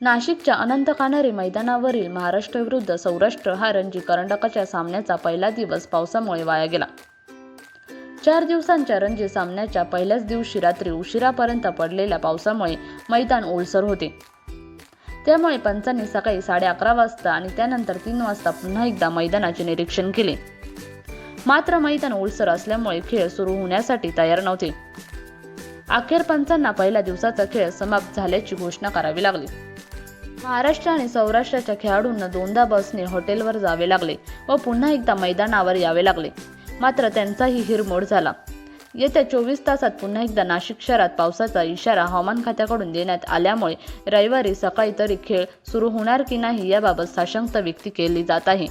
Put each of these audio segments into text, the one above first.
नाशिकच्या अनंत कानरे मैदानावरील महाराष्ट्र विरुद्ध सौराष्ट्र हा रणजी करंडकाच्या सामन्याचा पहिला दिवस पावसामुळे वाया गेला. चार दिवसांच्या रणजी सामन्याच्या पहिल्याच दिवशी रात्री उशिरापर्यंत पडलेल्या पावसामुळे मैदान ओलसर होते. त्यामुळे पंचांनी सकाळी साडे अकरा वाजता आणि त्यानंतर तीन वाजता पुन्हा एकदा मैदानाचे निरीक्षण केले. मात्र मैदान ओलसर असल्यामुळे खेळ सुरू होण्यासाठी तयार नव्हते. अखेर पंचांना पहिल्या दिवसाचा खेळ समाप्त झाल्याची घोषणा करावी लागली. महाराष्ट्र आणि सौराष्ट्राच्या खेळाडूंना दोनदा बसने हॉटेलवर जावे लागले व पुन्हा एकदा मैदानावर यावे लागले. मात्र त्यांचाही हिरमोड झाला. येत्या चोवीस तासात पुन्हा एकदा नाशिक शहरात पावसाचा इशारा हवामान खात्याकडून देण्यात आल्यामुळे रविवारी सकाळी तरी खेळ सुरू होणार की नाही याबाबत साशंकता व्यक्ती केली जात आहे.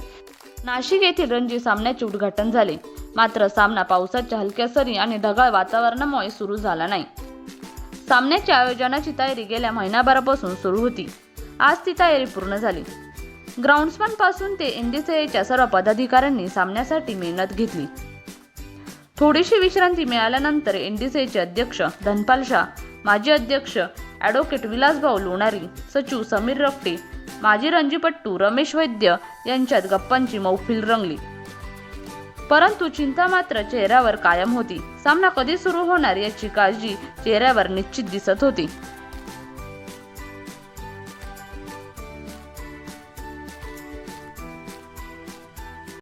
नाशिक येथील रणजी सामन्याचे उद्घाटन झाले. मात्र सामना पावसाच्या हलक्या सरी आणि ढगाळ वातावरणामुळे सुरू झाला नाही. सामन्याच्या आयोजनाची तयारी गेल्या महिनाभरापासून सुरू होती. आज ती तयारी पूर्ण झाली. ग्राउंड्समनपासून ते एनडीसीएच्या सर्व पदाधिकाऱ्यांनी सामन्यासाठी मेहनत घेतली. थोडीशी विश्रांती मिळाल्यानंतर एनडीसीएचे अध्यक्ष धनपाल शाह माजी अध्यक्ष ॲडव्होकेट विलासभाऊ लोणारी सचिव समीर रक्टे माजी रणजीपट्टू रमेश वैद्य यांच्यात गप्पांची मौफिल रंगली. परंतु चिंता मात्र चेहऱ्यावर कायम होती. सामना कधी सुरू होणार याची काळजी चेहऱ्यावर निश्चित दिसत होती.